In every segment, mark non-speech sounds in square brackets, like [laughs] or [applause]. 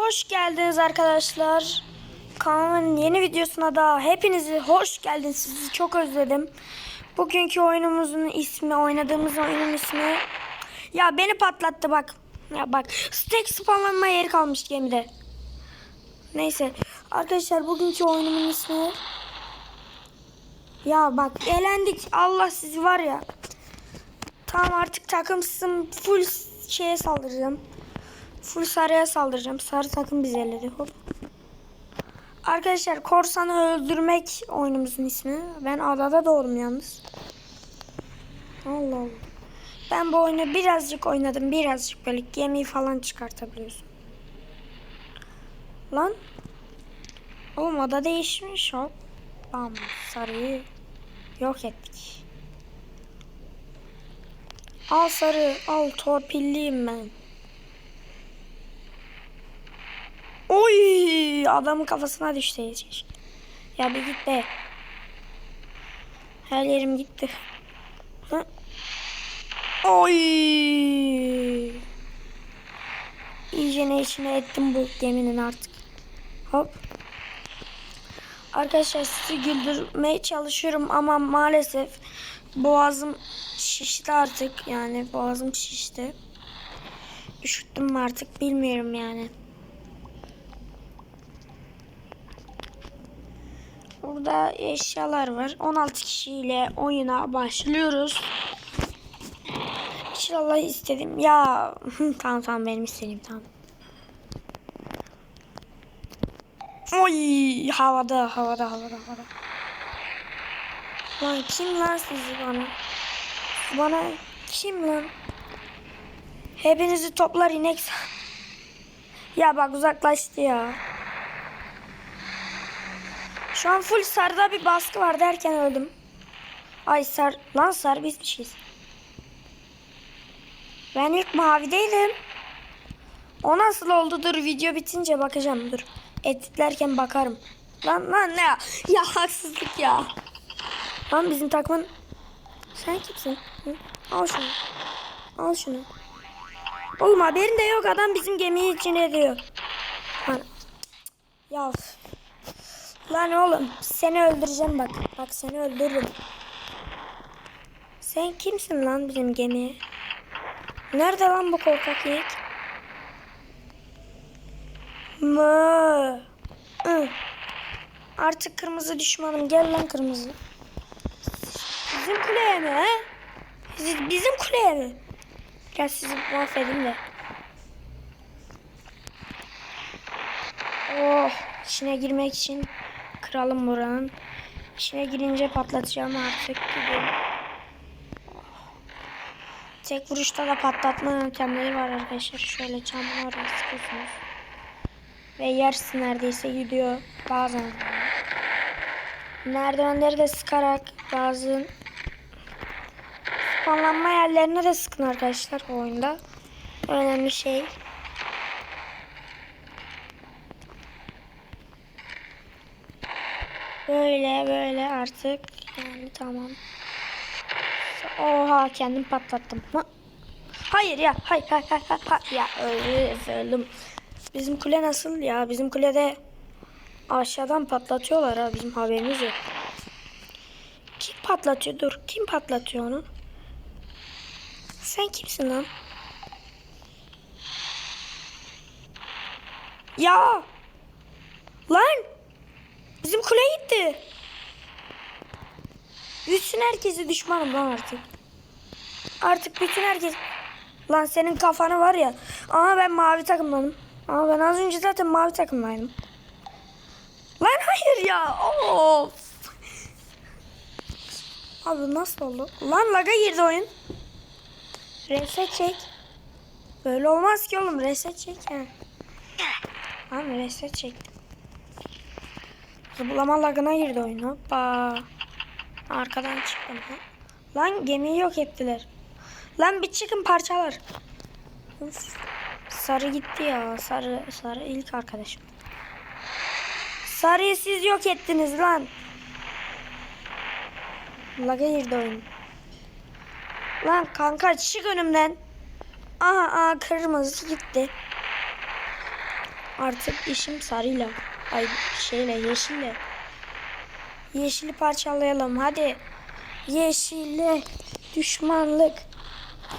Hoş geldiniz arkadaşlar. Kanalın yeni videosuna da hepinizi hoş geldiniz. Sizi çok özledim. Bugünkü oyunumuzun ismi, oynadığımız oyunun ismi. Ya beni patlattı bak. Ya bak, stack spawnlanma yeri kalmış gemide. Neyse, arkadaşlar bugünkü oyunumun ismi. Ya bak, eğlendik. Allah sizi var ya. Tamam artık takımsın full şeye saldıracağım. Full sarıya saldıracağım. Sarı takım bizi eledi. Hop. Arkadaşlar korsanı öldürmek oyunumuzun ismi. Ben adada doğdum yalnız. Allah Allah. Ben bu oyunu birazcık oynadım. Birazcık böyle gemi falan çıkartabiliyorsun. Lan. Oğlum ada değişmiş hop. Bam sarıyı yok ettik. Al sarı al torpilliyim ben. Oy adamın kafasına düştü. Ya bir git be. Her yerim gitti. Oy. İyice ne içine ettim bu geminin artık. Hop. Arkadaşlar sizi güldürmeye çalışıyorum ama maalesef boğazım şişti artık. Yani boğazım şişti. Üşüttüm artık bilmiyorum yani. Burada eşyalar var. 16 kişiyle oyuna başlıyoruz. İnşallah istedim. Ya [laughs] tamam tamam benim istediğim tamam. Oy havada havada havada havada. Lan kim lan sizi bana? Bana kim lan? Hepinizi toplar inek. [laughs] Ya bak uzaklaştı ya. Şu an full sarıda bir baskı var derken öldüm. Ay sar lan sarı bizmişiz. Ben ilk mavideydim. O nasıl oldu? Dur video bitince bakacağım. Dur. Editlerken bakarım. Lan lan ne ya? Ya haksızlık ya. Lan bizim takımın... Sen kimsin? Hı? Al şunu. Al şunu. Oğlum haberin de yok. Adam bizim gemiyi içine diyor. Lan. Ya. Lan oğlum seni öldüreceğim bak. Bak seni öldürürüm. Sen kimsin lan bizim gemiye? Nerede lan bu korkak yiğit? Mı? Artık kırmızı düşmanım. Gel lan kırmızı. Bizim kuleye mi? Siz- Bizim kuleye mi? Gel sizi mahvedeyim de. Oh, içine girmek için kralım buranın. İçine girince patlatacağım artık. Gidelim. Tek vuruşta da patlatma yöntemleri var arkadaşlar. Şöyle çamur oraya sıkıyorsunuz. Ve yarısı neredeyse gidiyor bazen. Merdivenleri de sıkarak bazı spawnlanma yerlerine de sıkın arkadaşlar bu oyunda. Önemli şey. Böyle böyle artık yani tamam. Oha kendim patlattım. Ha? Hayır ya hay hay hay hay hay. ya öyle öldüm. Bizim kule nasıl ya? Bizim kulede aşağıdan patlatıyorlar ha bizim haberimiz yok. Kim patlatıyor? Dur. Kim patlatıyor onu? Sen kimsin lan? Ya! Lan! Bizim kule gitti. Bütün herkesi düşmanım lan artık. Artık bütün herkes... Lan senin kafanı var ya. Ama ben mavi takımdanım. Ama ben az önce zaten mavi takımdaydım. Lan hayır ya. Of. Abi nasıl oldu? Lan laga girdi oyun. Reset çek. Böyle olmaz ki oğlum. Reset çek yani. Abi reset çektim. Zıplama lagına girdi oyun. Hoppa. Arkadan çıktım. Ha. Lan gemiyi yok ettiler. Lan bir çıkın parçalar. Uf. Sarı gitti ya. Sarı sarı ilk arkadaşım. Sarıyı siz yok ettiniz lan. Laga girdi oyun. Lan kanka çık önümden. Aha, aha kırmızı gitti. Artık işim sarıyla. Ay şeyle yeşille. Yeşili parçalayalım hadi. Yeşile düşmanlık.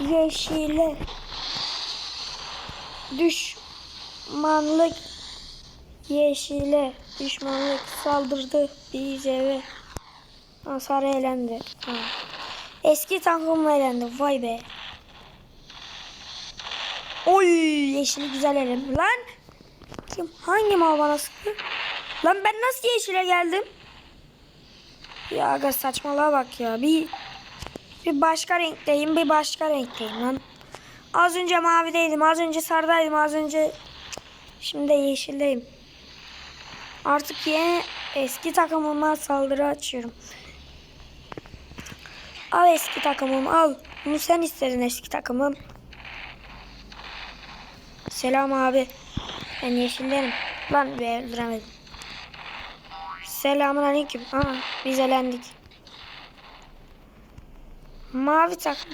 Yeşile düşmanlık. Yeşile düşmanlık saldırdı bize ve hasar eğlendi. Ha. Eski takım eğlendi. Vay be. Oy yeşili güzel elendi. Lan kim hangi mal bana sıktı? Lan ben nasıl yeşile geldim? Ya aga saçmalığa bak ya. Bir bir başka renkteyim, bir başka renkteyim lan. Az önce mavideydim, az önce sardaydım, az önce şimdi de yeşildeyim. Artık yeni eski takımıma saldırı açıyorum. Al eski takımım al. Bunu sen istedin eski takımım. Selam abi. Ben yeşillerim. Lan be öldüremedim. Selamun aleyküm. Aa, biz elendik. Mavi takım.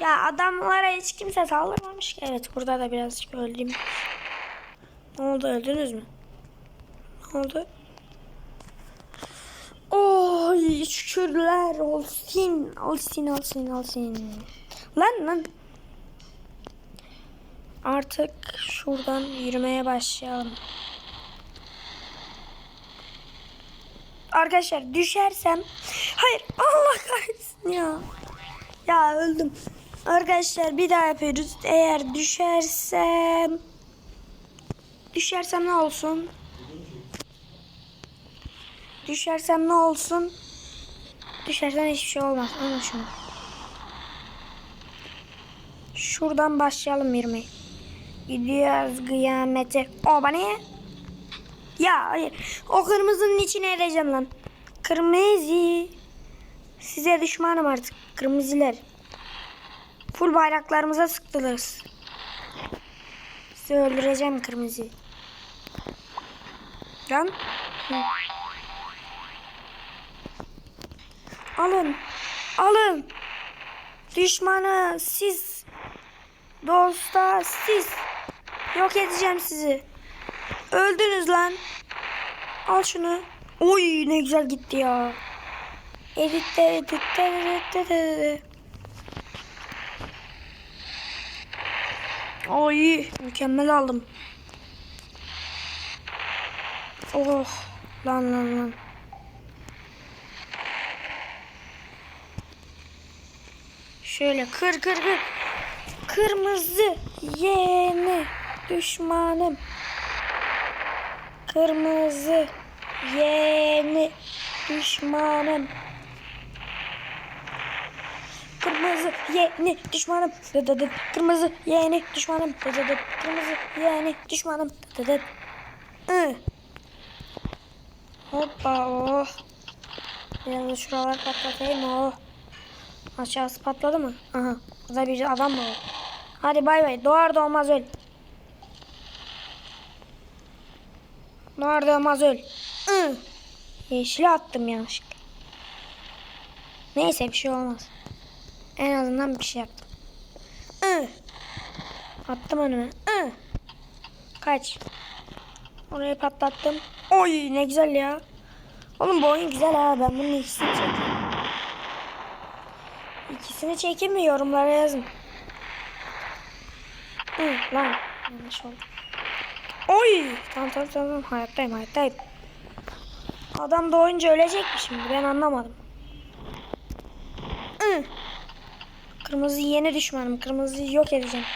Ya adamlara hiç kimse saldırmamış ki. Evet burada da birazcık öldüm. Ne oldu öldünüz mü? Ne oldu? Oy şükürler olsun. Olsun olsun olsun. Lan lan. Artık şuradan yürümeye başlayalım. Arkadaşlar düşersem hayır Allah kahretsin ya. Ya öldüm. Arkadaşlar bir daha yapıyoruz. Eğer düşersem düşersem ne olsun? Düşersem ne olsun? Düşersem hiçbir şey olmaz. Anla şunu. Şuradan başlayalım yürümeyi. Gidiyoruz kıyamete. O bana ne? Ya hayır. O kırmızının içine edeceğim lan. Kırmızı. Size düşmanım artık. Kırmızılar. Full bayraklarımıza sıktılar. Sizi öldüreceğim kırmızı. Lan. Hı. Alın. Alın. Düşmanı siz. Dosta siz. Yok edeceğim sizi. Öldünüz lan. Al şunu. Oy ne güzel gitti ya. Editte editte editte editte. Oy mükemmel aldım. Oh lan lan lan. Şöyle kır kır kır. Kırmızı yeni düşmanım. Kırmızı yeni düşmanım. Kırmızı yeni düşmanım. Dıdıdıt. Kırmızı yeni düşmanım. Dıdıdıt. Kırmızı yeni düşmanım. Dıdıdıt. Hı. Hoppa oh. Biraz da şuralar patlatayım oh. Aşağısı patladı mı? Aha. Burada bir adam mı? Hadi bay bay. Doğar doğmaz öl. Doğar doğmaz öl. Hı. Yeşile attım yanlışlıkla. Neyse bir şey olmaz. En azından bir şey yaptım. Hı. Attım önüme. Hı. Kaç. Orayı patlattım. Oy ne güzel ya. Oğlum bu oyun güzel ha. Ben bunun ikisini çekeyim. İkisini çekeyim mi yorumlara yazın. Hı, lan yanlış oldu. Oy tamam tamam tamam hayattayım hayattayım. Adam doğunca ölecek mi şimdi ben anlamadım. Kırmızı yeni düşmanım. Kırmızıyı yok edeceğim.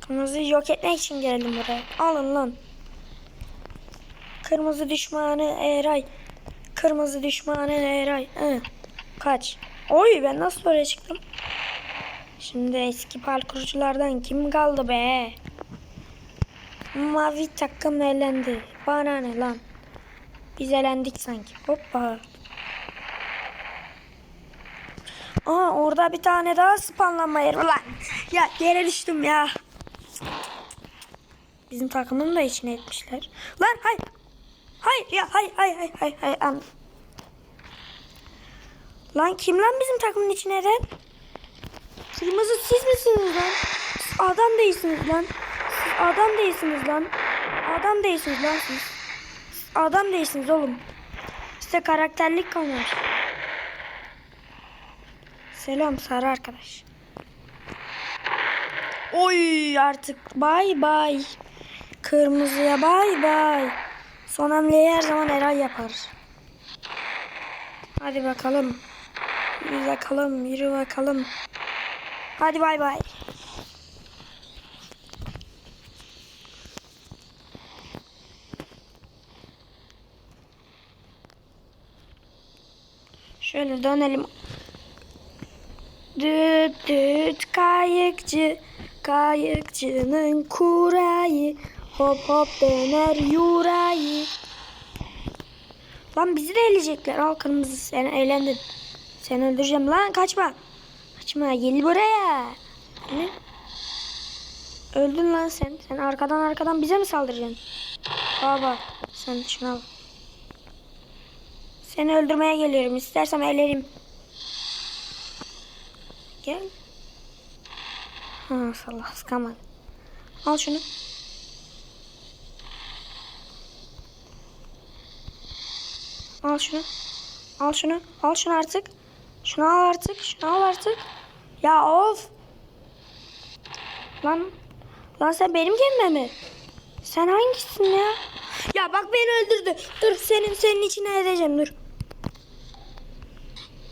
Kırmızıyı yok etmek için geldim buraya. Alın lan. Kırmızı düşmanı Eray. Kırmızı düşmanı Eray. Hı. Kaç. Oy ben nasıl oraya çıktım? Şimdi eski parkurculardan kim kaldı be? Mavi takım elendi. Bana ne lan? Biz elendik sanki. Hoppa. Aa orada bir tane daha spawnlanma yeri lan. Ya yere düştüm ya. Bizim takımın da içine etmişler. Lan hayır. Hayır ya hayır hayır hayır. hayır. An- Lan kim lan bizim takımın içine eden? Kırmızı siz misiniz lan? adam değilsiniz lan. Siz adam değilsiniz lan. Adam değilsiniz lan siz. Siz adam değilsiniz oğlum. Size karakterlik kalmamış. Selam sarı arkadaş. Oy artık bay bay. Kırmızıya bay bay. Son hamleyi her zaman Eray yapar. Hadi bakalım. Yürü bakalım, yürü bakalım. Hadi bay bay. Şöyle dönelim. Düt düt kayıkçı, kayıkçının kurayı, hop hop döner yurayı. Lan bizi de eleyecekler. Al kırmızı sen eğlendin. Seni öldüreceğim lan kaçma. Kaçma gel buraya. Ne? Öldün lan sen. Sen arkadan arkadan bize mi saldıracaksın? Baba sen şunu al. Seni öldürmeye geliyorum. İstersem elerim. Gel. Ha sallah sıkamadı. Al şunu. Al şunu. Al şunu. Al şunu artık. Şunu al artık. Şunu al artık. Ya of. Lan. Lan sen benim gemime mi? Sen hangisisin ya? Ya bak beni öldürdü. Dur senin senin içine edeceğim dur.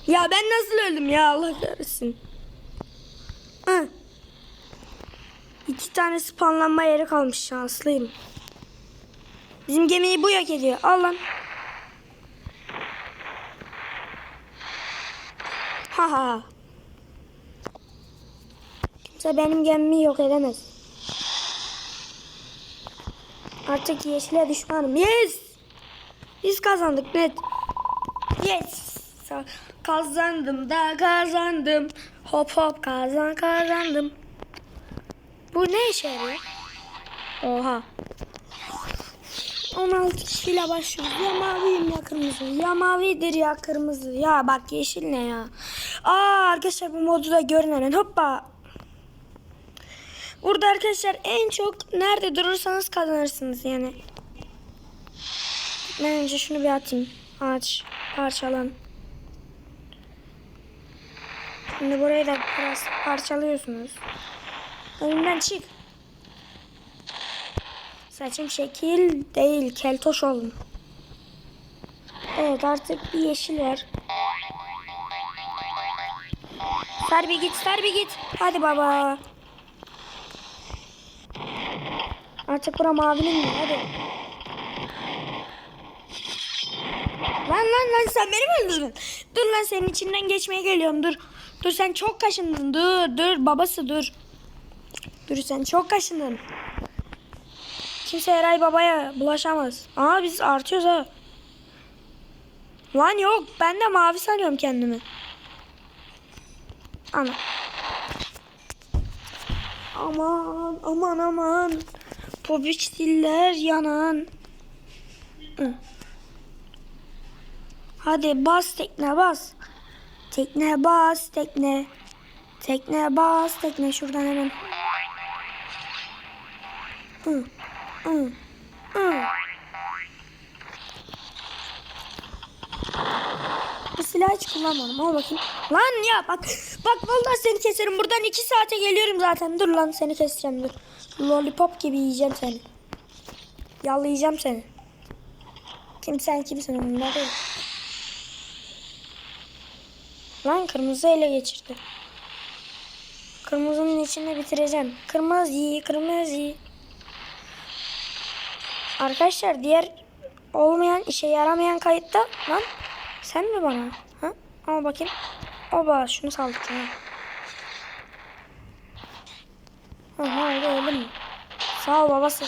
Ya ben nasıl öldüm ya Allah kahretsin. Hı. İki tane spawnlanma yeri kalmış şanslıyım. Bizim gemiyi bu yok ediyor. Al lan. Ha ha. Kimse benim gemimi yok edemez. Artık yeşile düşmanım. Yes! Biz kazandık net. Yes! Kazandım da kazandım. Hop hop kazan kazandım. Bu ne işe yarıyor? Oha. 16 kişiyle başlıyoruz. Ya maviyim ya kırmızı. Ya mavidir ya kırmızı. Ya bak yeşil ne ya. Aa arkadaşlar bu modu da görün hemen. Hoppa. Burada arkadaşlar en çok nerede durursanız kazanırsınız yani. Ben önce şunu bir atayım. Ağaç parçalan. Şimdi burayı da biraz parçalıyorsunuz. Önümden çık. Saçım şekil değil, keltoş oldum. Evet artık bir yeşil var. Sarbi git, Sarbi git. Hadi baba. Artık bura mavinin mi? Hadi. Lan lan lan sen beni mi öldürdün? Dur lan senin içinden geçmeye geliyorum dur. Dur sen çok kaşındın dur dur babası dur. Dur sen çok kaşındın. Kimse Eray babaya bulaşamaz. Aa biz artıyoruz ha. Lan yok ben de mavi sanıyorum kendimi. Ana. Aman aman aman. Pobiç diller yanan. Hadi bas tekne bas. Tekne bas tekne. Tekne bas tekne şuradan hemen. Hı. Hı. Hı. Bu silahı hiç kullanmadım. Al bakayım. Lan ya bak. Bak vallahi seni keserim. Buradan iki saate geliyorum zaten. Dur lan seni keseceğim dur. Lollipop gibi yiyeceğim seni. Yalayacağım seni. Kim sen kimsin umurumda. Lan kırmızı ele geçirdi. Kırmızının içinde bitireceğim. Kırmızı, kırmızı. Arkadaşlar diğer olmayan, işe yaramayan kayıtta lan sen mi bana? Ha? Al bakayım. Oba şunu saldık ya. Aha öyle öyle? Sağ ol babası.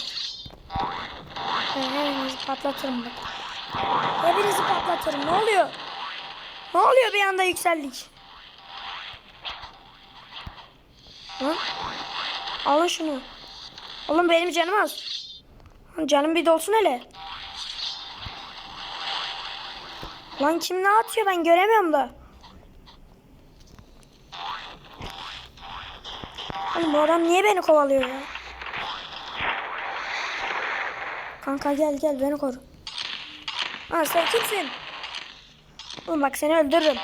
Ben hepinizi patlatırım bak. Hepinizi patlatırım. Ne oluyor? Ne oluyor bir anda yükseldik? Lan. Alın şunu. Oğlum benim canım az. Canım bir dolsun hele. Lan kim ne atıyor ben göremiyorum da. Oğlum bu adam niye beni kovalıyor ya? Kanka gel gel beni koru. Ha sen kimsin? Oğlum bak seni öldürürüm.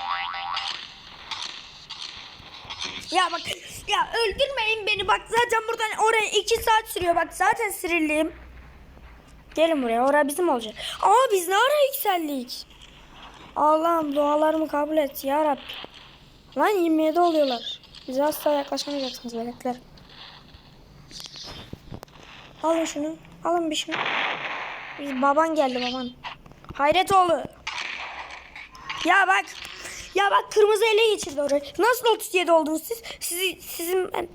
Ya bak ya öldürmeyin beni bak zaten buradan oraya iki saat sürüyor bak zaten sinirliyim. Gelin buraya oraya bizim olacak. Aa biz ne ara yükseldik? Allah'ım dualarımı kabul et ya Rabbi. Lan 27 oluyorlar. Bize asla yaklaşamayacaksınız melekler. Alın şunu. Alın bir şunu. Biz baban geldi baban. Hayretoğlu. Ya bak. Ya bak kırmızı ele geçirdi orayı. Nasıl 37 oldunuz siz? Sizi, sizin ben...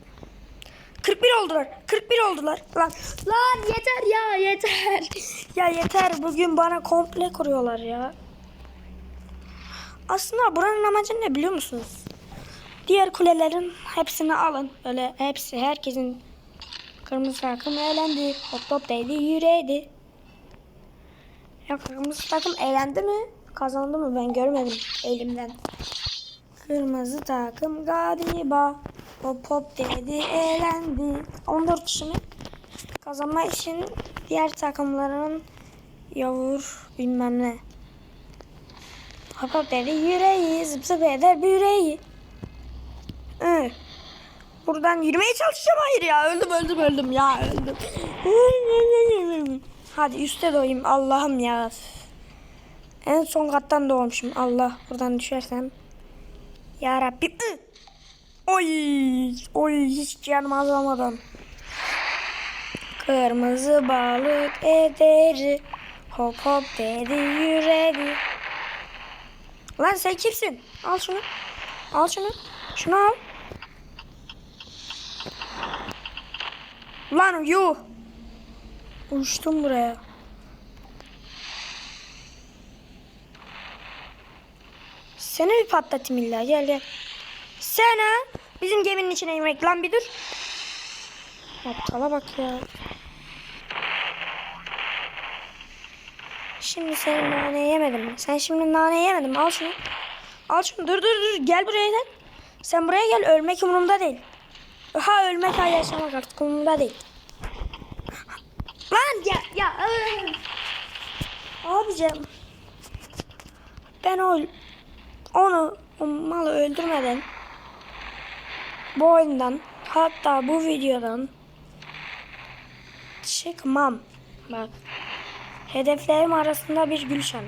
41 oldular. 41 oldular. Lan, lan yeter ya yeter. [laughs] ya yeter. Bugün bana komple kuruyorlar ya. Aslında buranın amacı ne biliyor musunuz? Diğer kulelerin hepsini alın. Öyle hepsi herkesin kırmızı takım eğlendi. Hop hop değdi yüreğdi. Ya kırmızı takım eğlendi mi? Kazandı mı? Ben görmedim elimden. Kırmızı takım galiba hop hop dedi eğlendi. 14 kişi mi? Kazanma için diğer takımların yavur bilmem ne. Hop dedi yüreği zıp zıp eder büreği. Hı. Buradan yürümeye çalışacağım. Hayır ya öldüm öldüm öldüm ya öldüm. [laughs] Hadi üste doyayım Allah'ım ya. En son kattan doğmuşum. Allah buradan düşersem. Ya Rabbim. Hı. Oy, oy hiç canım azalmadan. Kırmızı balık ederi. Hop hop dedi yüredi. Lan sen kimsin? Al şunu. Al şunu. Şunu al. Lan yuh. Uçtum buraya. Seni bir patlatayım illa gel gel. Sen ha? Bizim geminin içine yemek lan bir dur. Aptala bak ya. Şimdi sen nane yemedin mi? Sen şimdi nane yemedin mi? Al şunu. Al şunu. Dur dur dur. Gel buraya gel. Sen buraya gel. Ölmek umurumda değil. Ha ölmek ha yaşamak artık umurumda değil. Lan ya ya. Abicim. Ben o onu o malı öldürmeden bu oyundan hatta bu videodan çıkmam. Bak. Hedeflerim arasında bir Gülşen.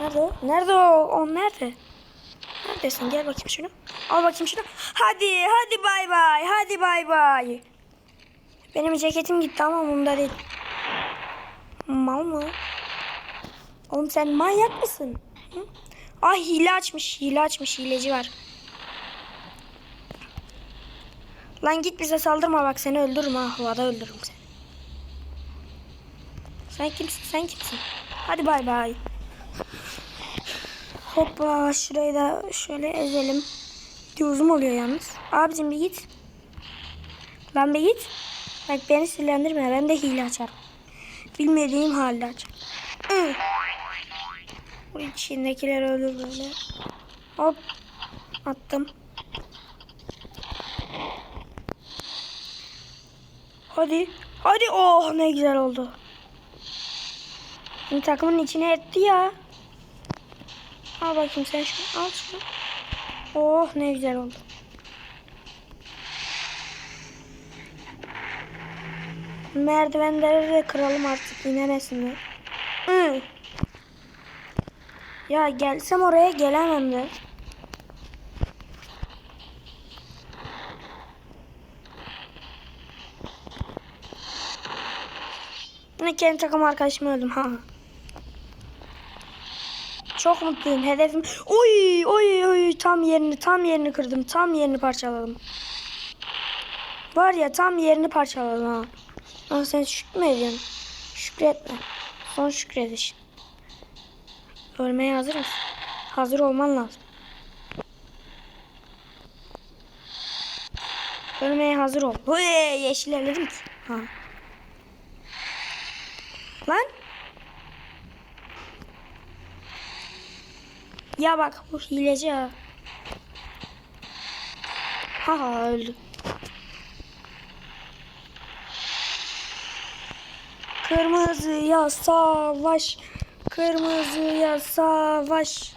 Nerede? Nerede o? O nerede? Neredesin? Gel bakayım şunu. Al bakayım şunu. Hadi, hadi bay bay. Hadi bay bay. Benim ceketim gitti ama bunda değil. Mal mı? Oğlum sen manyak mısın? Hı? Ah hile açmış. Hile açmış. Hileci var. Lan git bize saldırma bak seni öldürürüm ha. Havada öldürürüm seni. Sen kimsin? Sen kimsin? Hadi bay bay. Hoppa şurayı da şöyle ezelim. Uzun oluyor yalnız. Abicim bir git. Lan bir git. Bak beni sinirlendirme. Ben de hile açarım. Bilmediğim halde açarım. Bu içindekileri öldür böyle. Hop. Attım. Hadi. Hadi. Oh ne güzel oldu. Şimdi takımın içine etti ya. Al bakayım sen şunu. Al şunu. Oh ne güzel oldu. Merdivenleri de kıralım artık inemesinler. Hı. Ya gelsem oraya gelemem de. Yine kendi takım arkadaşımı öldüm ha. Çok mutluyum. Hedefim. Oy oy oy tam yerini tam yerini kırdım. Tam yerini parçaladım. Var ya tam yerini parçaladım ha. Ama sen şükrü ediyorsun? Şükretme. Son şükrediş. Ölmeye hazır mısın? Hazır olman lazım. Ölmeye hazır ol. Huy, yeşil elledim ki. Ha. Lan. Ya bak bu hileci ha. Ha ha öldü. Kırmızıya savaş. Kırmızıya savaş.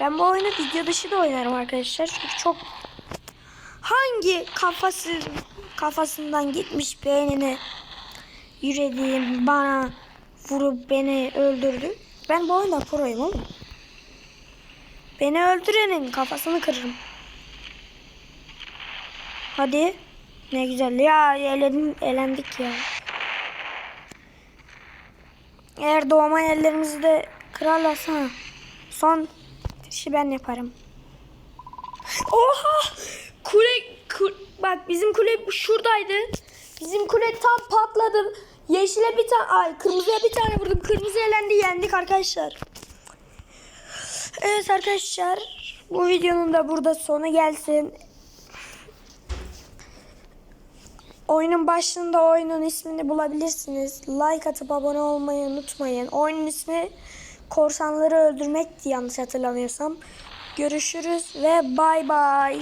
Ben bu oyunu video dışı da oynarım arkadaşlar. Çünkü çok hangi kafası kafasından gitmiş beynini yüreğim bana vurup beni öldürdü. Ben bu oyunda proyum oğlum. Beni öldürenin kafasını kırırım. Hadi. Ne güzel. Ya eledim, elendik ya. Eğer doğma yerlerimizi de kırarlarsa son işi ben yaparım. Oha! Kule, ku- bak bizim kule şuradaydı. Bizim kule tam patladı. Yeşile bir tane, ay kırmızıya bir tane vurdum. Kırmızı elendi, yendik arkadaşlar. Evet arkadaşlar, bu videonun da burada sonu gelsin. Oyunun başında oyunun ismini bulabilirsiniz. Like atıp abone olmayı unutmayın. Oyunun ismi Korsanları Öldürmekti yanlış hatırlamıyorsam. Görüşürüz ve bay bay.